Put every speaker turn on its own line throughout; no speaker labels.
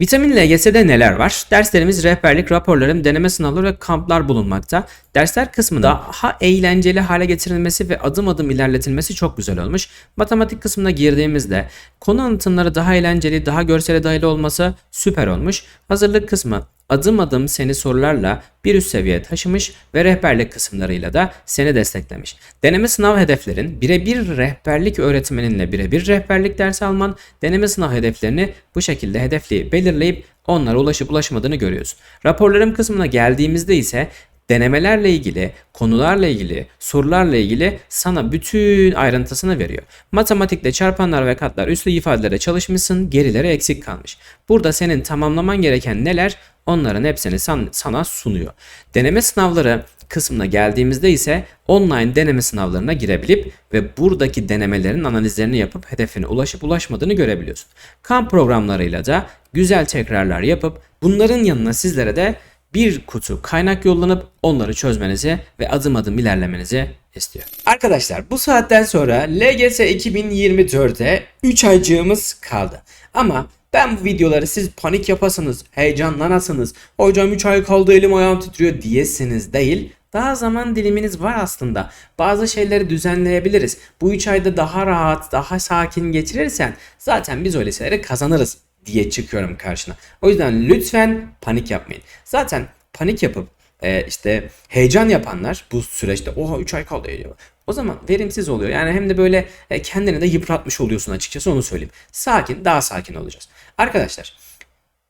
Vitamin LGS'de neler var? Derslerimiz rehberlik, raporlarım, deneme sınavları ve kamplar bulunmakta. Dersler kısmında daha eğlenceli hale getirilmesi ve adım adım ilerletilmesi çok güzel olmuş. Matematik kısmına girdiğimizde konu anlatımları daha eğlenceli, daha görsele dayalı olması süper olmuş. Hazırlık kısmı adım adım seni sorularla bir üst seviyeye taşımış ve rehberlik kısımlarıyla da seni desteklemiş. Deneme sınav hedeflerin birebir rehberlik öğretmeninle birebir rehberlik dersi alman, deneme sınav hedeflerini bu şekilde hedefleyip belirleyip onlara ulaşıp ulaşmadığını görüyorsun. Raporlarım kısmına geldiğimizde ise denemelerle ilgili, konularla ilgili, sorularla ilgili sana bütün ayrıntısını veriyor. Matematikte çarpanlar ve katlar üslü ifadelere çalışmışsın, gerileri eksik kalmış. Burada senin tamamlaman gereken neler onların hepsini san- sana sunuyor. Deneme sınavları kısmına geldiğimizde ise online deneme sınavlarına girebilip ve buradaki denemelerin analizlerini yapıp hedefine ulaşıp ulaşmadığını görebiliyorsun. Kamp programlarıyla da güzel tekrarlar yapıp bunların yanına sizlere de bir kutu kaynak yollanıp onları çözmenizi ve adım adım ilerlemenizi istiyor. Arkadaşlar bu saatten sonra LGS 2024'e 3 aycığımız kaldı. Ama ben bu videoları siz panik yapasınız, heyecanlanasınız, hocam 3 ay kaldı elim ayağım titriyor diyesiniz değil. Daha zaman diliminiz var aslında. Bazı şeyleri düzenleyebiliriz. Bu 3 ayda daha rahat, daha sakin geçirirsen zaten biz o liseleri kazanırız diye çıkıyorum karşına. O yüzden lütfen panik yapmayın. Zaten panik yapıp e, işte heyecan yapanlar bu süreçte oha 3 ay kaldı diyor. O zaman verimsiz oluyor. Yani hem de böyle e, kendini de yıpratmış oluyorsun açıkçası onu söyleyeyim. Sakin, daha sakin olacağız. Arkadaşlar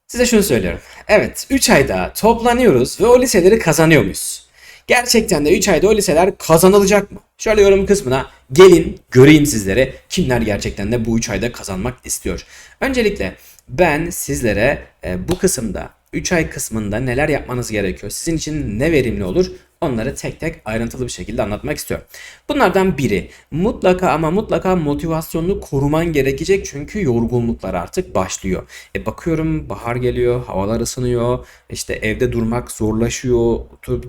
size şunu söylüyorum. Evet 3 ayda toplanıyoruz ve o liseleri kazanıyor muyuz? Gerçekten de 3 ayda o liseler kazanılacak mı? Şöyle yorum kısmına gelin göreyim sizlere kimler gerçekten de bu 3 ayda kazanmak istiyor. Öncelikle ben sizlere e, bu kısımda 3 ay kısmında neler yapmanız gerekiyor? Sizin için ne verimli olur? Onları tek tek ayrıntılı bir şekilde anlatmak istiyorum. Bunlardan biri mutlaka ama mutlaka motivasyonunu koruman gerekecek çünkü yorgunluklar artık başlıyor. E bakıyorum bahar geliyor, havalar ısınıyor, işte evde durmak zorlaşıyor,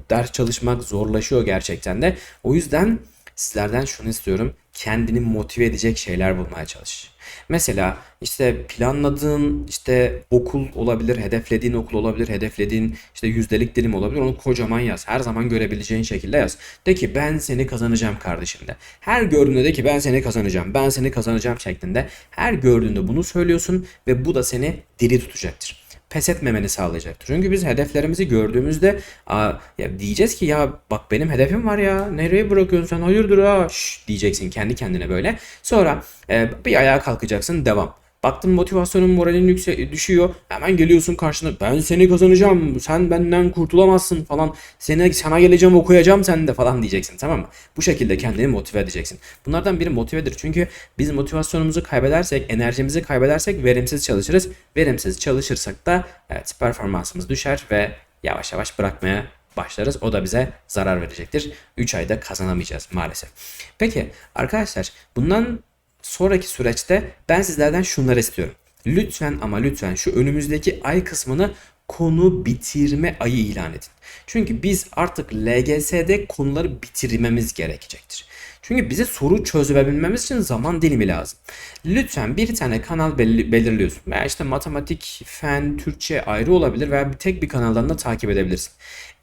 ders çalışmak zorlaşıyor gerçekten de. O yüzden sizlerden şunu istiyorum. Kendini motive edecek şeyler bulmaya çalış. Mesela işte planladığın işte okul olabilir, hedeflediğin okul olabilir, hedeflediğin işte yüzdelik dilim olabilir. Onu kocaman yaz. Her zaman görebileceğin şekilde yaz. De ki ben seni kazanacağım kardeşim de. Her gördüğünde de ki ben seni kazanacağım, ben seni kazanacağım şeklinde. Her gördüğünde bunu söylüyorsun ve bu da seni diri tutacaktır pes etmemeni sağlayacaktır. Çünkü biz hedeflerimizi gördüğümüzde aa, ya diyeceğiz ki ya bak benim hedefim var ya nereye bırakıyorsun sen hayırdır ha diyeceksin kendi kendine böyle. Sonra e, bir ayağa kalkacaksın devam. Baktın motivasyonun moralin yükse düşüyor. Hemen geliyorsun karşına ben seni kazanacağım. Sen benden kurtulamazsın falan. Seni sana geleceğim okuyacağım sen de falan diyeceksin tamam mı? Bu şekilde kendini motive edeceksin. Bunlardan biri motivedir. Çünkü biz motivasyonumuzu kaybedersek, enerjimizi kaybedersek verimsiz çalışırız. Verimsiz çalışırsak da evet performansımız düşer ve yavaş yavaş bırakmaya başlarız. O da bize zarar verecektir. 3 ayda kazanamayacağız maalesef. Peki arkadaşlar bundan sonraki süreçte ben sizlerden şunları istiyorum. Lütfen ama lütfen şu önümüzdeki ay kısmını konu bitirme ayı ilan edin. Çünkü biz artık LGS'de konuları bitirmemiz gerekecektir. Çünkü bize soru çözebilmemiz için zaman dilimi lazım. Lütfen bir tane kanal belli- belirliyorsun. Veya işte matematik, fen, Türkçe ayrı olabilir veya bir tek bir kanaldan da takip edebilirsin.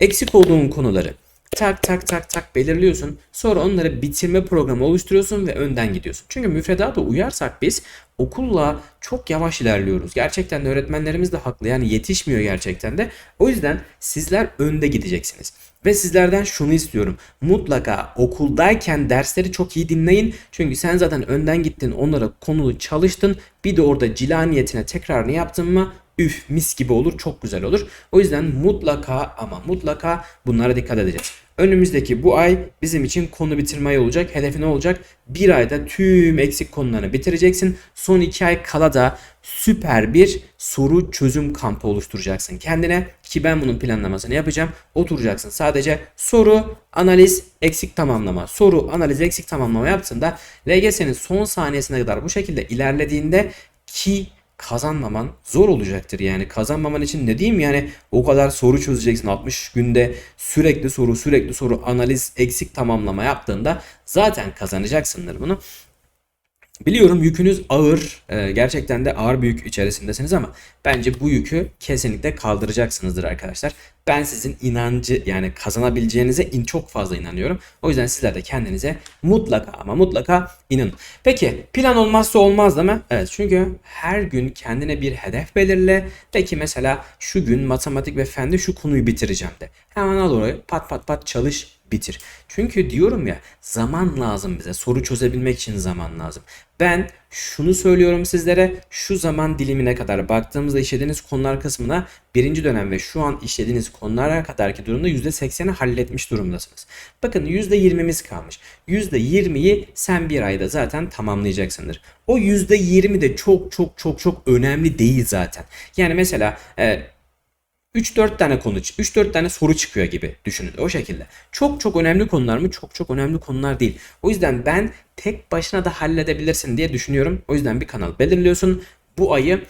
Eksik olduğun konuları tak tak tak tak belirliyorsun. Sonra onları bitirme programı oluşturuyorsun ve önden gidiyorsun. Çünkü müfredata uyarsak biz okulla çok yavaş ilerliyoruz. Gerçekten de öğretmenlerimiz de haklı. Yani yetişmiyor gerçekten de. O yüzden sizler önde gideceksiniz. Ve sizlerden şunu istiyorum. Mutlaka okuldayken dersleri çok iyi dinleyin. Çünkü sen zaten önden gittin, onlara konulu çalıştın. Bir de orada cila niyetine tekrarını yaptın mı üf mis gibi olur çok güzel olur. O yüzden mutlaka ama mutlaka bunlara dikkat edeceğiz. Önümüzdeki bu ay bizim için konu bitirme ayı olacak. Hedefi ne olacak? Bir ayda tüm eksik konularını bitireceksin. Son iki ay kala da süper bir soru çözüm kampı oluşturacaksın kendine. Ki ben bunun planlamasını yapacağım. Oturacaksın sadece soru, analiz, eksik tamamlama. Soru, analiz, eksik tamamlama yaptığında LGS'nin son saniyesine kadar bu şekilde ilerlediğinde ki kazanmaman zor olacaktır. Yani kazanmaman için ne diyeyim? Yani o kadar soru çözeceksin. 60 günde sürekli soru sürekli soru analiz eksik tamamlama yaptığında zaten kazanacaksındır bunu Biliyorum yükünüz ağır. e, gerçekten de ağır bir yük içerisindesiniz ama bence bu yükü kesinlikle kaldıracaksınızdır arkadaşlar. Ben sizin inancı yani kazanabileceğinize in çok fazla inanıyorum. O yüzden sizler de kendinize mutlaka ama mutlaka inanın. Peki plan olmazsa olmaz değil mi? Evet çünkü her gün kendine bir hedef belirle. Peki mesela şu gün matematik ve fende şu konuyu bitireceğim de. Hemen al orayı pat pat pat çalış bitir. Çünkü diyorum ya zaman lazım bize. Soru çözebilmek için zaman lazım. Ben şunu söylüyorum sizlere. Şu zaman dilimine kadar baktığımızda işlediğiniz konular kısmına birinci dönem ve şu an işlediğiniz konulara kadarki durumda %80'i halletmiş durumdasınız. Bakın %20'miz kalmış. %20'yi sen bir ayda zaten tamamlayacaksındır. O %20 de çok çok çok çok önemli değil zaten. Yani mesela e, 3-4 tane konu, 3-4 tane soru çıkıyor gibi düşünün o şekilde. Çok çok önemli konular mı? Çok çok önemli konular değil. O yüzden ben tek başına da halledebilirsin diye düşünüyorum. O yüzden bir kanal belirliyorsun. Bu ayı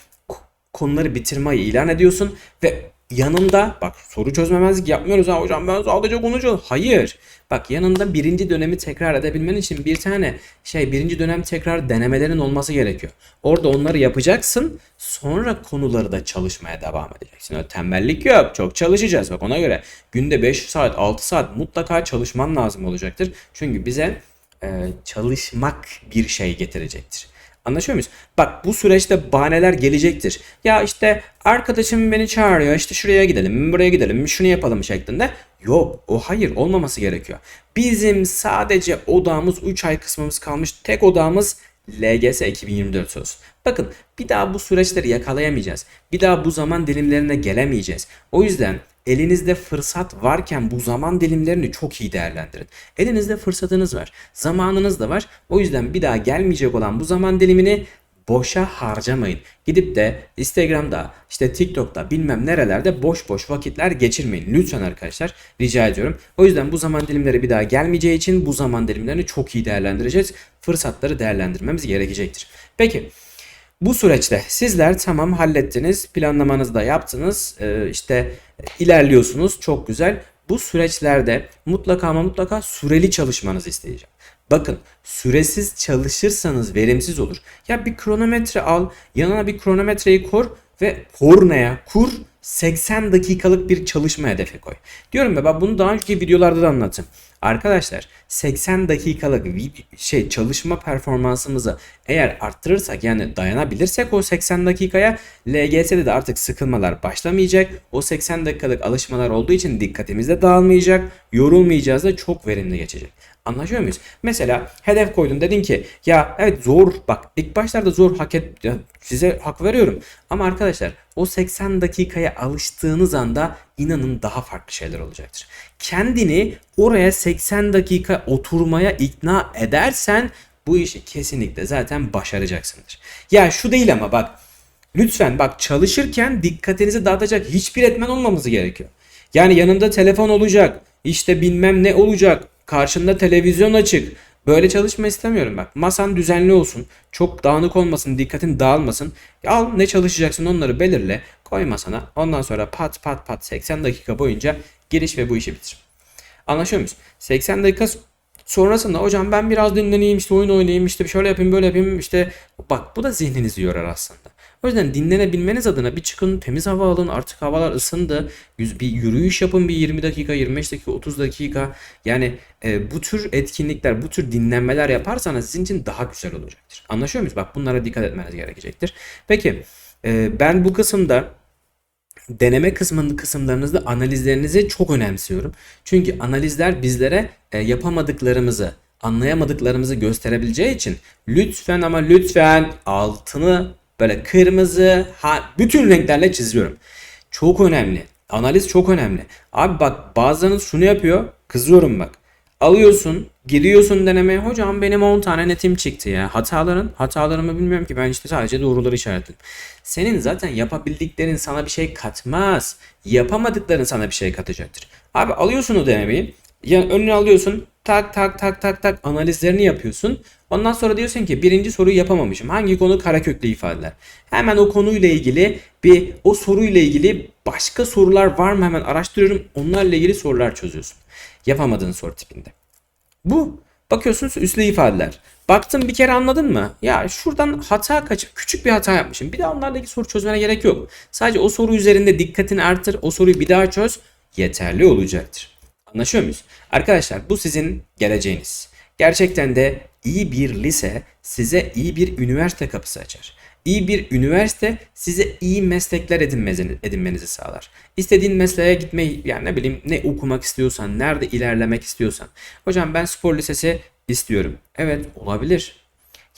konuları bitirmeyi ilan ediyorsun ve yanında bak soru çözmemezlik yapmıyoruz ha hocam ben sadece konuşuyorum. Hayır. Bak yanında birinci dönemi tekrar edebilmen için bir tane şey birinci dönem tekrar denemelerin olması gerekiyor. Orada onları yapacaksın. Sonra konuları da çalışmaya devam edeceksin. Öyle tembellik yok. Çok çalışacağız. Bak ona göre günde 5 saat 6 saat mutlaka çalışman lazım olacaktır. Çünkü bize e, çalışmak bir şey getirecektir. Anlaşıyor muyuz? Bak bu süreçte bahaneler gelecektir. Ya işte arkadaşım beni çağırıyor işte şuraya gidelim buraya gidelim şunu yapalım şeklinde. Yok o hayır olmaması gerekiyor. Bizim sadece odağımız 3 ay kısmımız kalmış. Tek odağımız LGS 2024 olsun. Bakın bir daha bu süreçleri yakalayamayacağız. Bir daha bu zaman dilimlerine gelemeyeceğiz. O yüzden elinizde fırsat varken bu zaman dilimlerini çok iyi değerlendirin. Elinizde fırsatınız var. Zamanınız da var. O yüzden bir daha gelmeyecek olan bu zaman dilimini boşa harcamayın. Gidip de Instagram'da, işte TikTok'ta bilmem nerelerde boş boş vakitler geçirmeyin. Lütfen arkadaşlar rica ediyorum. O yüzden bu zaman dilimleri bir daha gelmeyeceği için bu zaman dilimlerini çok iyi değerlendireceğiz. Fırsatları değerlendirmemiz gerekecektir. Peki bu süreçte sizler tamam hallettiniz, planlamanızı da yaptınız, ee, işte ilerliyorsunuz çok güzel. Bu süreçlerde mutlaka ama mutlaka süreli çalışmanızı isteyeceğim. Bakın süresiz çalışırsanız verimsiz olur. Ya bir kronometre al, yanına bir kronometreyi kur ve kornaya kur 80 dakikalık bir çalışma hedefi koy. Diyorum ya ben bunu daha önceki videolarda da anlattım. Arkadaşlar 80 dakikalık şey çalışma performansımızı eğer arttırırsak yani dayanabilirsek o 80 dakikaya LGS'de de artık sıkılmalar başlamayacak. O 80 dakikalık alışmalar olduğu için dikkatimiz de dağılmayacak. Yorulmayacağız da çok verimli geçecek. Anlaşıyor muyuz? Mesela hedef koydun dedin ki ya evet zor bak ilk başlarda zor hak et size hak veriyorum. Ama arkadaşlar o 80 dakikaya alıştığınız anda inanın daha farklı şeyler olacaktır. Kendini oraya 80 dakika oturmaya ikna edersen bu işi kesinlikle zaten başaracaksındır. Ya şu değil ama bak lütfen bak çalışırken dikkatinizi dağıtacak hiçbir etmen olmaması gerekiyor. Yani yanında telefon olacak, işte bilmem ne olacak, karşında televizyon açık. Böyle çalışma istemiyorum bak. Masan düzenli olsun, çok dağınık olmasın, dikkatin dağılmasın. Al ne çalışacaksın onları belirle, koy masana. Ondan sonra pat pat pat 80 dakika boyunca giriş ve bu işi bitir. Anlaşıyor muyuz? 80 dakika sonrasında hocam ben biraz dinleneyim işte oyun oynayayım işte şöyle yapayım böyle yapayım işte bak bu da zihninizi yorar aslında. O yüzden dinlenebilmeniz adına bir çıkın temiz hava alın artık havalar ısındı bir yürüyüş yapın bir 20 dakika 25 dakika 30 dakika yani e, bu tür etkinlikler bu tür dinlenmeler yaparsanız sizin için daha güzel olacaktır. Anlaşıyor muyuz? Bak bunlara dikkat etmeniz gerekecektir. Peki e, ben bu kısımda deneme kısmının kısımlarınızda analizlerinizi çok önemsiyorum. Çünkü analizler bizlere e, yapamadıklarımızı, anlayamadıklarımızı gösterebileceği için lütfen ama lütfen altını böyle kırmızı, ha, bütün renklerle çiziyorum. Çok önemli. Analiz çok önemli. Abi bak bazılarınız şunu yapıyor. Kızıyorum bak. Alıyorsun, giriyorsun denemeye. Hocam benim 10 tane netim çıktı ya. Hataların, hatalarımı bilmiyorum ki ben işte sadece doğruları işaretledim. Senin zaten yapabildiklerin sana bir şey katmaz. Yapamadıkların sana bir şey katacaktır. Abi alıyorsun o denemeyi. Yani önüne alıyorsun. Tak tak tak tak tak analizlerini yapıyorsun. Ondan sonra diyorsun ki birinci soruyu yapamamışım. Hangi konu karaköklü ifadeler. Hemen o konuyla ilgili bir o soruyla ilgili başka sorular var mı hemen araştırıyorum. Onlarla ilgili sorular çözüyorsun. Yapamadığın soru tipinde. Bu. Bakıyorsunuz üslü ifadeler. Baktın bir kere anladın mı? Ya şuradan hata kaçıp küçük bir hata yapmışım. Bir daha onlarla ilgili soru çözmene gerek yok. Sadece o soru üzerinde dikkatini artır. O soruyu bir daha çöz. Yeterli olacaktır. Anlaşıyor muyuz? Arkadaşlar bu sizin geleceğiniz. Gerçekten de iyi bir lise size iyi bir üniversite kapısı açar. İyi bir üniversite size iyi meslekler edinmenizi, sağlar. İstediğin mesleğe gitmeyi yani ne bileyim ne okumak istiyorsan, nerede ilerlemek istiyorsan. Hocam ben spor lisesi istiyorum. Evet olabilir.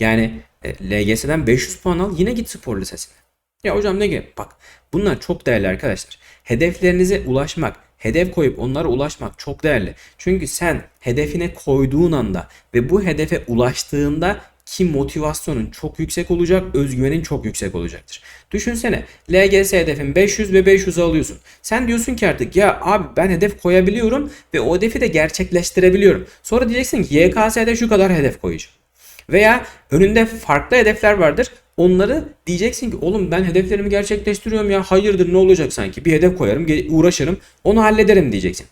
Yani e, LGS'den 500 puan al yine git spor lisesine. Ya hocam ne gibi? Bak bunlar çok değerli arkadaşlar. Hedeflerinize ulaşmak, hedef koyup onlara ulaşmak çok değerli. Çünkü sen hedefine koyduğun anda ve bu hedefe ulaştığında ki motivasyonun çok yüksek olacak, özgüvenin çok yüksek olacaktır. Düşünsene LGS hedefin 500 ve 500 alıyorsun. Sen diyorsun ki artık ya abi ben hedef koyabiliyorum ve o hedefi de gerçekleştirebiliyorum. Sonra diyeceksin ki YKS'de şu kadar hedef koyacağım. Veya önünde farklı hedefler vardır. Onları diyeceksin ki oğlum ben hedeflerimi gerçekleştiriyorum ya hayırdır ne olacak sanki bir hedef koyarım uğraşırım onu hallederim diyeceksin.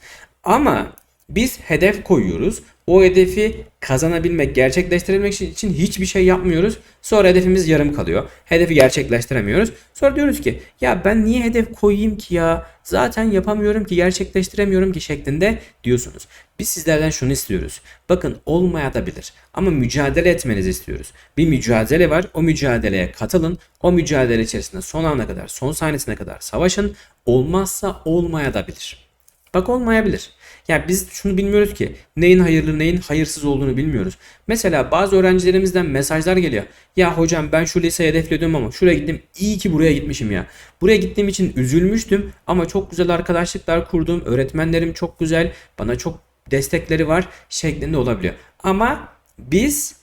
Ama biz hedef koyuyoruz. O hedefi kazanabilmek, gerçekleştirebilmek için- hiçbir şey yapmıyoruz. Sonra hedefimiz yarım kalıyor. Hedefi gerçekleştiremiyoruz. Sonra diyoruz ki ya ben niye hedef koyayım ki ya? Zaten yapamıyorum ki, gerçekleştiremiyorum ki şeklinde diyorsunuz. Biz sizlerden şunu istiyoruz. Bakın olmayabilir ama mücadele etmenizi istiyoruz. Bir mücadele var. O mücadeleye katılın. O mücadele içerisinde son ana kadar, son sahnesine kadar savaşın. Olmazsa olmayabilir. Bak olmayabilir. Yani biz şunu bilmiyoruz ki neyin hayırlı neyin hayırsız olduğunu bilmiyoruz. Mesela bazı öğrencilerimizden mesajlar geliyor. Ya hocam ben şu liseyi hedefliyordum ama şuraya gittim. İyi ki buraya gitmişim ya. Buraya gittiğim için üzülmüştüm ama çok güzel arkadaşlıklar kurdum. Öğretmenlerim çok güzel. Bana çok destekleri var şeklinde olabiliyor. Ama biz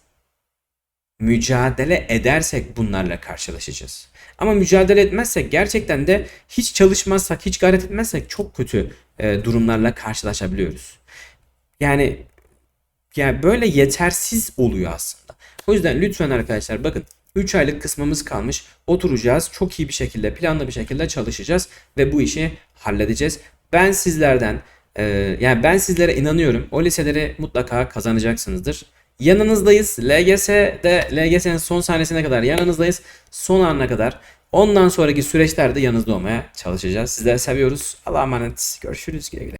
mücadele edersek bunlarla karşılaşacağız. Ama mücadele etmezsek gerçekten de hiç çalışmazsak, hiç gayret etmezsek çok kötü e, durumlarla karşılaşabiliyoruz. Yani yani böyle yetersiz oluyor aslında. O yüzden lütfen arkadaşlar bakın 3 aylık kısmımız kalmış. Oturacağız. Çok iyi bir şekilde, planlı bir şekilde çalışacağız ve bu işi halledeceğiz. Ben sizlerden e, yani ben sizlere inanıyorum. O liseleri mutlaka kazanacaksınızdır. Yanınızdayız. LGS'de LGS'nin son sahnesine kadar yanınızdayız. Son anına kadar. Ondan sonraki süreçlerde yanınızda olmaya çalışacağız. Sizleri seviyoruz. Allah'a emanet. Görüşürüz. Güle güle.